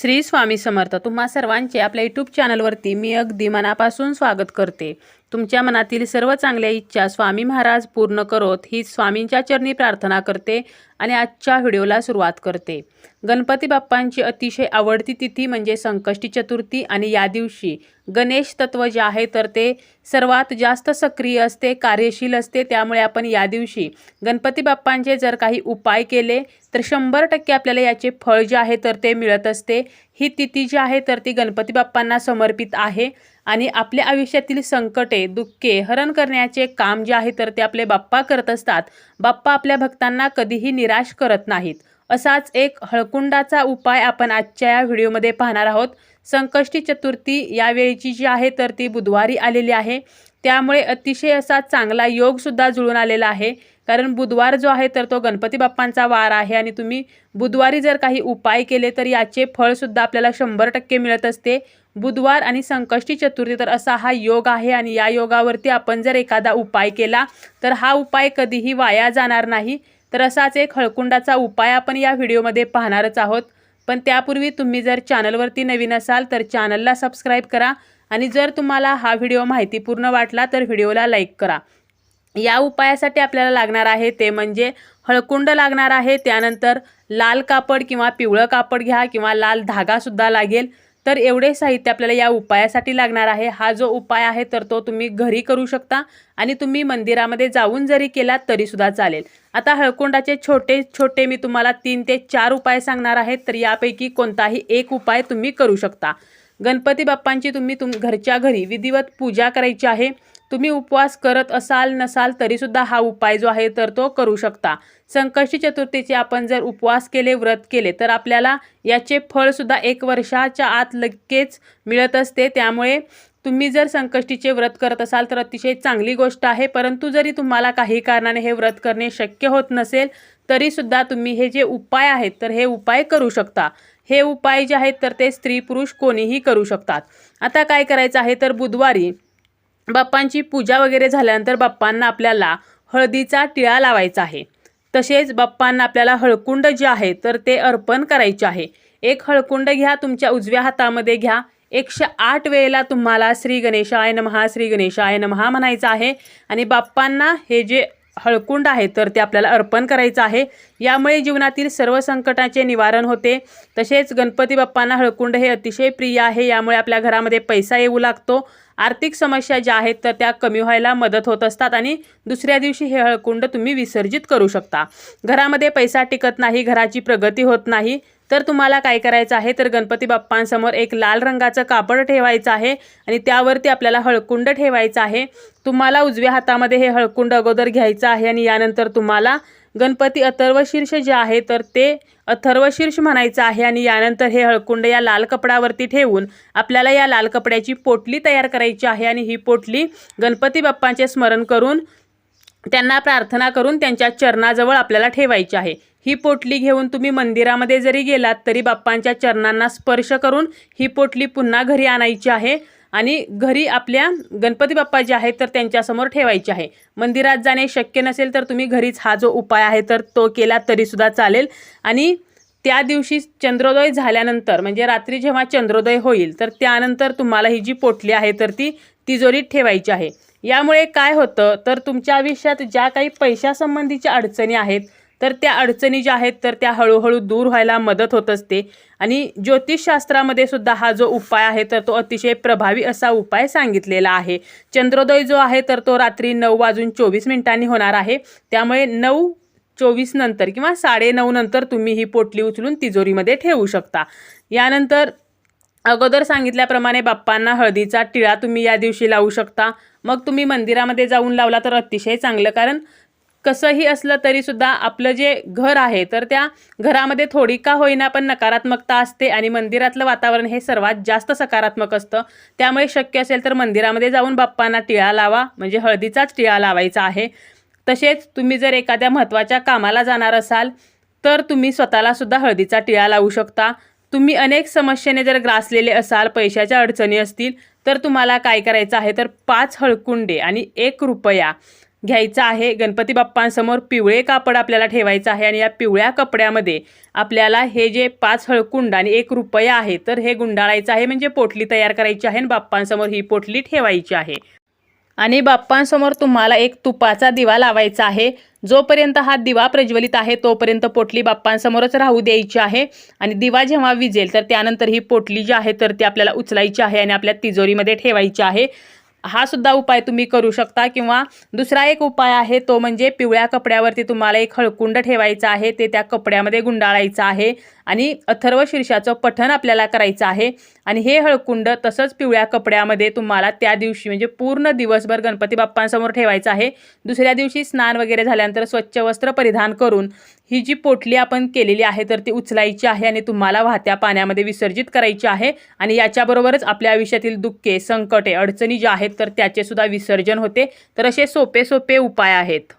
श्री स्वामी समर्थ. तुम्हा सर्वांचे आपल्या यूट्यूब चॅनलवरती मी अगदी मनापासून स्वागत करते. तुमच्या मनातील सर्व चांगल्या इच्छा स्वामी महाराज पूर्ण करोत ही स्वामींच्या चरणी प्रार्थना करते आणि आजच्या व्हिडिओला सुरुवात करते. गणपती बाप्पांची अतिशय आवडती तिथी म्हणजे संकष्टी चतुर्थी आणि या दिवशी गणेश तत्व जे आहे तर ते सर्वात जास्त सक्रिय असते कार्यशील असते. त्यामुळे आपण या दिवशी गणपती बाप्पांचे जर काही उपाय केले तर शंभर टक्के आपल्याला याचे फळ जे आहे तर ते मिळत असते. ही तिथी जी आहे तर ती गणपती बाप्पांना समर्पित आहे. आणि आपल्या आयुष्यातील संकटे दुःखे हरण करण्याचे काम जे आहे तर ते आपले बाप्पा करत असतात. बाप्पा आपल्या भक्तांना कधीही निराश करत नाहीत. असाच एक हळकुंडाचा उपाय आपण आजच्या या व्हिडिओमध्ये पाहणार आहोत. संकष्टी चतुर्थी यावेळीची जी आहे तर ती बुधवारी आलेली आहे. त्यामुळे अतिशय असा चांगला योगसुद्धा जुळून आलेला आहे. कारण बुधवार जो आहे तर तो गणपती बाप्पांचा वार आहे आणि तुम्ही बुधवारी जर काही उपाय केले तर याचे फळसुद्धा आपल्याला शंभर टक्के मिळत असते. बुधवार आणि संकष्टी चतुर्थी तर असा हा योग आहे आणि या योगावरती आपण जर एखादा उपाय केला तर हा उपाय कधीही वाया जाणार नाही. तर असाच एक हळकुंडाचा उपाय आपण या व्हिडिओमध्ये पाहणारच आहोत. पण त्यापूर्वी तुम्ही जर चॅनलवरती नवीन असाल तर चॅनलला सबस्क्राईब करा आणि जर तुम्हाला हा व्हिडिओ माहितीपूर्ण वाटला तर व्हिडिओला लाईक करा. या उपायासाठी आपल्याला लागणार आहे ते म्हणजे हळकुंड लागणार आहे त्यानंतर लाल कापड किंवा पिवळं कापड घ्या किंवा लाल धागासुद्धा लागेल. तर एवढे साहित्य आपल्याला या उपायासाठी लागणार आहे. हा जो उपाय आहे तर तो तुम्ही घरी करू शकता आणि तुम्ही मंदिरामध्ये जाऊन जरी केलात तरीसुद्धा चालेल. आता हळकोंडाचे छोटे छोटे मी तुम्हाला तीन ते चार उपाय सांगणार आहेत तर यापैकी कोणताही एक उपाय तुम्ही करू शकता. गणपती बाप्पांची तुम्ही तुम घरच्या घरी विधिवत पूजा करायची आहे. तुम्ही उपवास करत असाल नसाल तरीसुद्धा हा उपाय जो आहे तर तो करू शकता. संकष्टी चतुर्थीचे आपण जर उपवास केले व्रत केले तर आपल्याला याचे फळसुद्धा एक वर्षाच्या आत लगेच मिळत असते. त्यामुळे तुम्ही जर संकष्टीचे व्रत करत असाल तर अतिशय चांगली गोष्ट आहे. परंतु जरी तुम्हाला काही कारणाने हे व्रत करणे शक्य होत नसेल तरीसुद्धा तुम्ही हे जे उपाय आहेत तर हे उपाय करू शकता. हे उपाय जे आहेत तर ते स्त्री पुरुष कोणीही करू शकतात. आता काय करायचं आहे? तर बुधवारी बाप्पांची पूजा वगैरे झाल्यानंतर बाप्पांना आपल्याला हळदीचा टिळा लावायचा आहे. तसेच बाप्पांना आपल्याला हळकुंड जे आहे तर ते अर्पण करायचे आहे. एक हळकुंड घ्या तुमच्या उजव्या हातामध्ये घ्या. एकशे आठ वेळेला तुम्हाला श्री गणेशाय नमहा श्री गणेशाय नमहा म्हणायचं आहे. आणि बाप्पांना हे जे हळकुंड आहे तर ते आपल्याला अर्पण करायचं आहे. यामुळे जीवनातील सर्व संकटाचे निवारण होते. तसेच गणपती बाप्पांना हळकुंड हे अतिशय प्रिय आहे. यामुळे आपल्या घरामध्ये पैसा येऊ लागतो. आर्थिक समस्या ज्या आहेत तर त्या कमी व्हायला मदत होत असतात आणि दुसऱ्या दिवशी हे हळकुंड तुम्ही विसर्जित करू शकता. घरामध्ये पैसा टिकत नाही घराची प्रगती होत नाही. तर तुम्हाला काय करायचं आहे? तर गणपती बाप्पांसमोर एक लाल रंगाचं कापड ठेवायचं आहे आणि त्यावरती आपल्याला हळकुंड ठेवायचं आहे. तुम्हाला उजव्या हातामध्ये हे हळकुंड अगोदर घ्यायचं आहे आणि यानंतर तुम्हाला गणपती अथर्वशीर्ष जे आहे तर ते अथर्वशीर्ष म्हणायचं आहे आणि यानंतर हे हळकुंड या लाल कपड्यावरती ठेवून आपल्याला या लाल कपड्याची पोटली तयार करायची आहे आणि ही पोटली गणपती बाप्पांचे स्मरण करून त्यांना प्रार्थना करून त्यांच्या चरणाजवळ आपल्याला ठेवायची आहे. ही पोटली घेऊन तुम्ही मंदिरामध्ये जरी गेलात तरी बाप्पांच्या चरणांना स्पर्श करून ही पोटली पुन्हा घरी आणायची आहे आणि घरी आपल्या गणपती बाप्पा जे आहेत तर त्यांच्यासमोर ठेवायचे आहे. मंदिरात जाणे शक्य नसेल तर तुम्ही घरीच हा जो उपाय आहे तर तो केला तरीसुद्धा चालेल. आणि त्या दिवशी चंद्रोदय झाल्यानंतर म्हणजे रात्री जेव्हा चंद्रोदय होईल तर त्यानंतर तुम्हाला ही जी पोटली आहे तर ती तिजोरीत ठेवायची आहे. यामुळे काय होतं तर तुमच्या आयुष्यात ज्या काही पैशासंबंधीच्या अडचणी आहेत तर त्या अडचणी ज्या आहेत तर त्या हळूहळू दूर व्हायला मदत होत असते. आणि ज्योतिषशास्त्रामध्ये सुद्धा हा जो उपाय आहे तर तो अतिशय प्रभावी असा उपाय सांगितलेला आहे. चंद्रोदय जो आहे तर तो रात्री नऊ वाजून चोवीस मिनिटांनी होणार आहे. त्यामुळे नऊ चोवीस नंतर किंवा साडे नऊ नंतर तुम्ही ही पोटली उचलून तिजोरीमध्ये ठेवू शकता. यानंतर अगोदर सांगितल्याप्रमाणे बाप्पांना हळदीचा टिळा तुम्ही या दिवशी लावू शकता. मग तुम्ही मंदिरामध्ये जाऊन लावला तर अतिशय चांगलं कारण कसंही असलं तरीसुद्धा आपलं जे घर आहे तर त्या घरामध्ये थोडी का होईना पण नकारात्मकता असते आणि मंदिरातलं वातावरण हे सर्वात जास्त सकारात्मक असतं. त्यामुळे शक्य असेल तर मंदिरामध्ये जाऊन बाप्पांना टिळा लावा म्हणजे हळदीचाच टिळा लावायचा आहे. तसेच तुम्ही जर एखाद्या महत्त्वाच्या कामाला जाणार असाल तर तुम्ही स्वतःला सुद्धा हळदीचा टिळा लावू शकता. तुम्ही अनेक समस्येने जर ग्रासलेले असाल पैशाच्या अडचणी असतील तर तुम्हाला काय करायचं आहे? तर पाच हळकुंडे आणि एक रुपया. घ्यायचा आहे. गणपती बाप्पांसमोर पिवळे कापड आपल्याला ठेवायचं आहे आणि या पिवळ्या कपड्यामध्ये आपल्याला हे जे पाच हळकुंड आणि एक रुपया आहे तर हे गुंडाळायचं आहे. म्हणजे पोटली तयार करायची आहे आणि बाप्पांसमोर ही पोटली ठेवायची आहे. आणि बाप्पांसमोर तुम्हाला एक तुपाचा दिवा लावायचा आहे. जोपर्यंत हा दिवा प्रज्वलित आहे तोपर्यंत पोटली बाप्पांसमोरच राहू द्यायची आहे. आणि दिवा जेव्हा विजेल तर त्यानंतर ही पोटली जी आहे तर ती आपल्याला उचलायची आहे आणि आपल्या तिजोरीमध्ये ठेवायची आहे. हा सुद्धा उपाय तुम्ही करू शकता. किंवा दुसरा एक उपाय आहे तो म्हणजे पिवळ्या कपड्यावरती तुम्हाला एक हळकुंड ठेवायचं आहे ते त्या कपड्यामध्ये गुंडाळायचं आहे. आणि अथर्व शीर्षाचं पठण आपल्याला करायचं आहे. आणि हे हळकुंड तसंच पिवळ्या कपड्यामध्ये तुम्हाला त्या दिवशी म्हणजे पूर्ण दिवसभर गणपती बाप्पांसमोर ठेवायचं आहे. दुसऱ्या दिवशी स्नान वगैरे झाल्यानंतर स्वच्छ वस्त्र परिधान करून ही जी पोटली आपण केलेली आहे तर ती उचलायची आहे आणि तुम्हाला वाहत्या पाण्यामध्ये विसर्जित करायची आहे. आणि याच्याबरोबरच आपल्या आयुष्यातील दुःखे संकटे अडचणी ज्या आहेत तर त्याचे सुद्धा विसर्जन होते. तर असे सोपे सोपे उपाय आहेत.